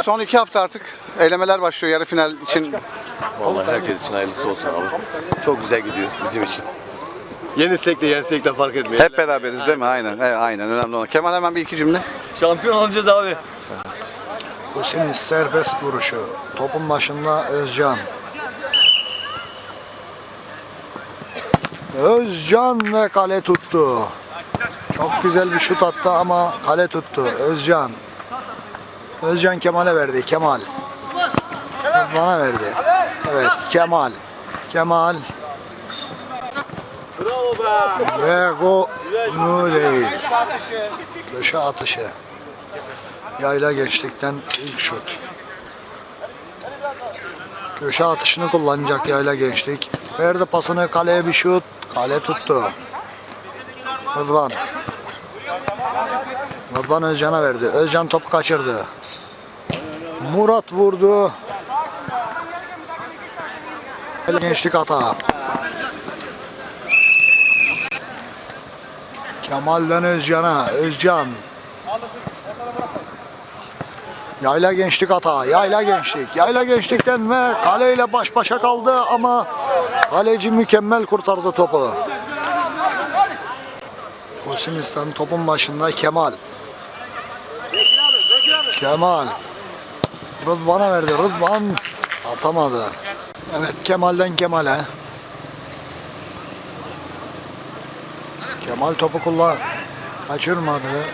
Ee, son iki hafta artık elemeler başlıyor yarı final için. Vallahi herkes için hayırlısı olsun abi. Çok güzel gidiyor bizim için. Yenilsek de yensek de fark etmiyor. Hep beraberiz değil mi? Aynen. Evet, aynen önemli olan. Kemal hemen bir iki cümle. Şampiyon olacağız abi. Hüseyin serbest vuruşu. Topun başında Özcan. Özcan ve kale tuttu. Çok güzel bir şut attı ama kale tuttu. Özcan. Özcan Kemal'e verdi. Kemal. Bana verdi. Evet Kemal. Kemal. Ve gol mu değil. Köşe atışı. Yayla geçtikten ilk şut. Köşe atışını kullanacak yayla gençlik. Verdi pasını kaleye bir şut. Kale tuttu. Rıdvan. Rıdvan Özcan'a verdi. Özcan topu kaçırdı. Murat vurdu. Gençlik hata. Kemal'den Özcan'a. Özcan. Yayla gençlik hata. Yayla gençlik. Yayla gençlikten ve kaleyle baş başa kaldı ama kaleci mükemmel kurtardı topu. Kosimistan topun başında Kemal. Kemal. Rıdvan'a verdi. Rıdvan atamadı. Evet Kemal'den Kemal'e. Kemal topu kullan. Kaçırmadı.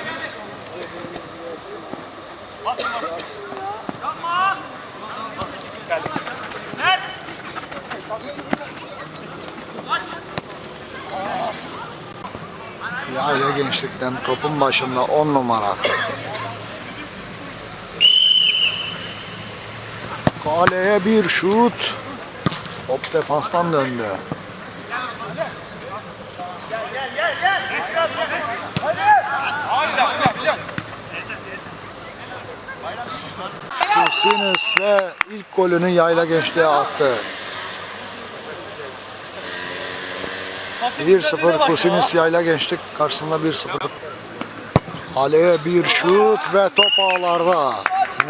Yayla gençlikten topun başında 10 numara. Kaleye bir şut. Top defanstan döndü. Kusines ve ilk golünü yayla gençliğe attı. 1-0 Kusines yayla gençlik karşısında 1-0. Kaleye bir şut ve top ağlarda.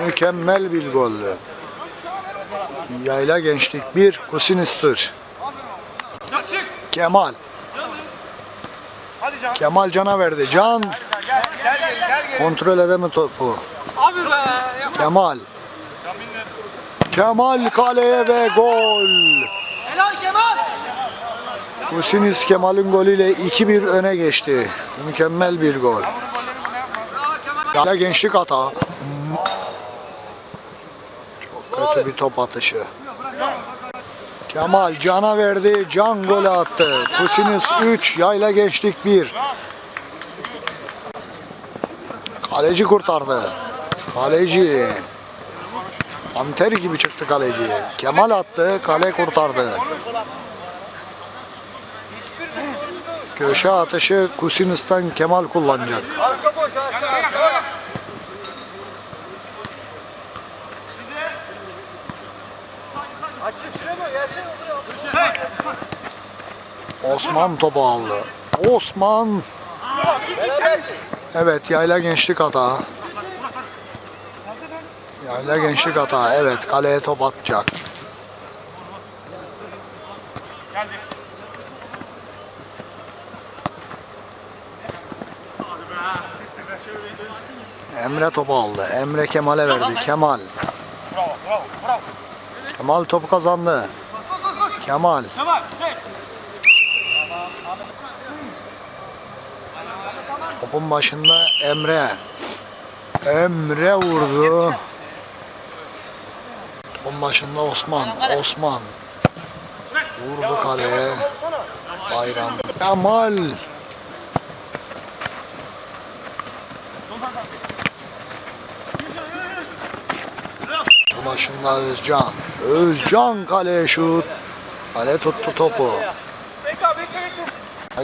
Mükemmel bir goldü. Yayla gençlik 1 Kusinis'tir. Kemal. Kemal Can'a verdi. Can kontrol edemedi topu. Kemal. Kemal kaleye ve gol. Kusinis Kemal'in golüyle 2-1 öne geçti. Mükemmel bir gol. Yayla gençlik hata. Çok kötü bir top atışı. Kemal Can'a verdi. Can golü attı. Kusinis 3, Yayla Gençlik 1. Kaleci kurtardı. Kaleci. Panter gibi çıktı kaleci. Kemal attı, kale kurtardı. Köşe atışı Kusinis'ten Kemal kullanacak. Osman topu aldı. Osman. Evet yayla gençlik hata. Yayla gençlik hata. Evet kaleye top atacak. Emre topu aldı. Emre Kemal'e verdi. Kemal. Kemal topu kazandı. Kemal. Topun başında Emre. Emre vurdu. Topun başında Osman. Osman. Vurdu kaleye. Bayram. Kemal. Başında Özcan. Özcan kaleye şut. Kale tuttu topu.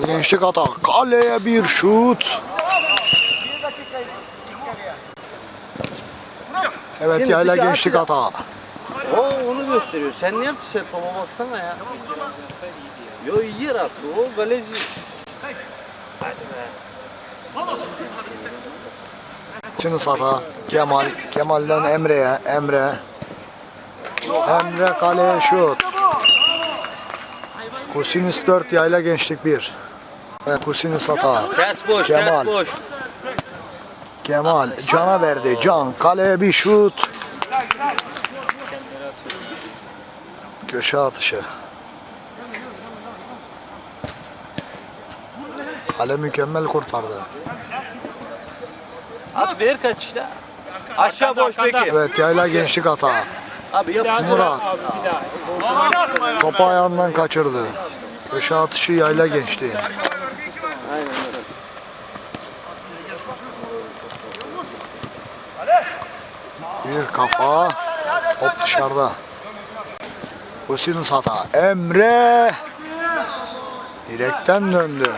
Gençlik hata. Kaleye bir şut. Evet yayla gençlik hata. O onu gösteriyor. Sen ne yaptın sen topa baksana ya. Yo iyi yer attı o kaleci. Hadi be. Şimdi Sata, Kemal, Kemal'den Emre'ye, Emre. Emre kaleye şut. Kusinis 4, Yayla Gençlik 1. Ve Kusinis Sata. Ters boş, Kemal. ters boş. Kemal Can'a verdi. Can kaleye bir şut. Köşe atışı. Kale mükemmel kurtardı. Abi ver kaç işte. Aşağı boş peki. Evet yayla gençlik hata. Abi yap. Murat. Topu ayağından kaçırdı. Köşe atışı yayla gençliği. Aynen öyle. Bir kafa. Top dışarıda. Hüseyin hata. Emre. Direkten döndü.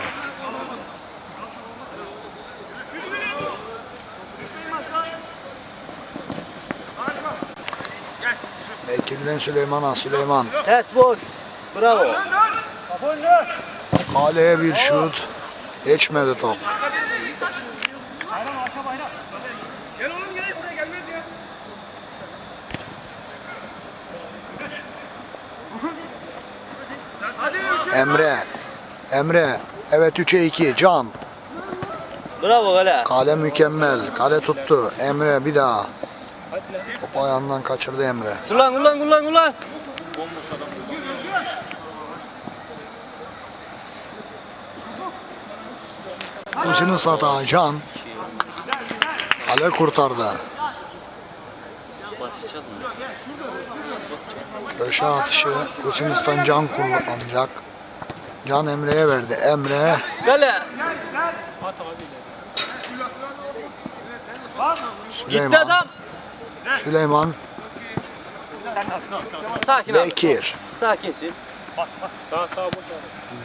Bekir'den Süleyman'a Süleyman. Ters boş. Bravo. Kaleye bir şut. Geçmedi top. Emre. Emre. Evet 3'e 2. Can. Bravo kale. Kale mükemmel. Kale tuttu. Emre bir daha. Topu ayağından kaçırdı Emre. Ulan ulan ulan ulan. Hüsnü Sata Can. Kale kurtardı. Köşe atışı Hüsnistan Can kullanacak. Can Emre'ye verdi. Emre. Gitti Süleyman. adam. Süleyman Sakin abi. Bekir. Sakinsin.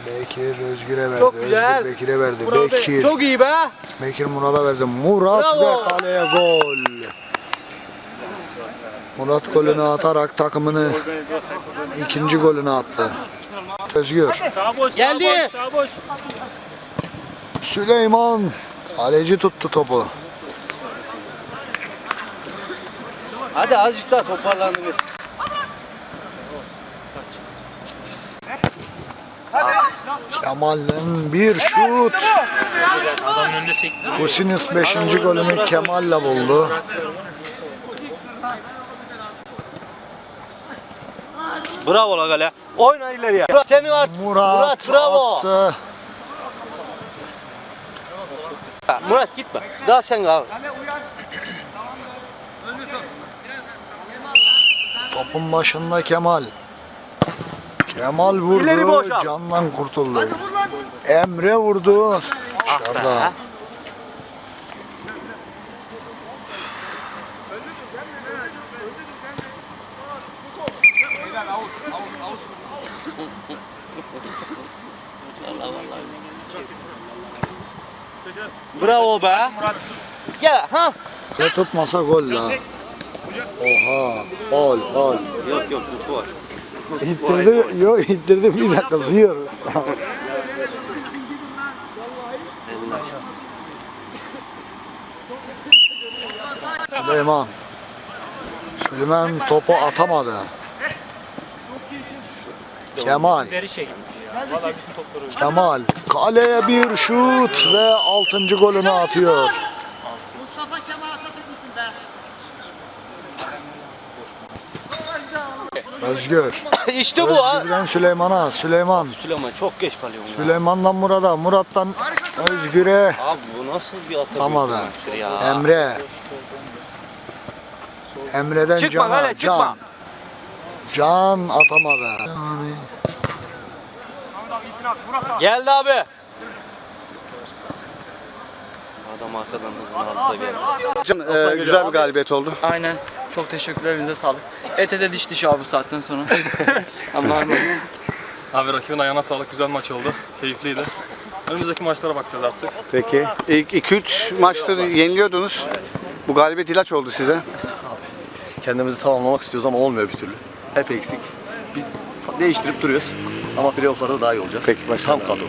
Bekir Özgür'e verdi. Çok güzel. Özgür Bekir'e verdi. Bekir. Çok iyi be. Bekir Murat'a verdi. Murat Bravo. ve kaleye gol. Murat golünü atarak takımını ikinci golünü attı. Özgür. Geldi. Süleyman kaleci tuttu topu. Hadi azıcık daha toparlandınız. Kemal'den bir şut. Husinis 5. golünü Kemal'le buldu. Bravo la kale. Oyna ileriye. Murat, Senin art. Murat, Murat bravo. attı. Murat gitme. Daha sen kal. Topun başında Kemal. Kemal vurdu. İleri boş al. Candan kurtuldu. Emre vurdu. Dışarıda. Bravo be. Gel ha. Ve tutmasa gol la. Oha. Gol gol. Yok yok bu var. İttirdi. Yok ittirdi bir dakika kızıyoruz. Süleyman. Süleyman topu atamadı. Kemal. Kemal kaleye bir şut ve 6. golünü atıyor. Mustafa Kemal Atatürk'üsün be. Özgür. işte bu ha. Özgür'den Süleyman'a. Süleyman. Süleyman çok geç kalıyorsun ya. Süleyman'dan Murat'a. Murat'tan Özgür'e. Abi bu nasıl bir atak? Yüklemektir ya. Emre. Emre'den Çıkma Can'a. kale çıkma. Can. Can atamadı. Geldi abi. Adam arkadan hızını aldı da geldi. Can, e, güzel bir galibiyet oldu. Aynen. Çok teşekkürler. Elinize sağlık. Et ete diş diş abi bu saatten sonra. Allah'a emanet. Abi rakibin ayağına sağlık güzel maç oldu. Keyifliydi. Önümüzdeki maçlara bakacağız artık. Peki. İlk 2-3 maçtır yeniliyordunuz. Bu galibiyet ilaç oldu size. Kendimizi tamamlamak istiyoruz ama olmuyor bir türlü. Hep eksik. Bir değiştirip duruyoruz. Ama playoff'larda daha iyi olacağız. Peki, başarılar. Tam kadro.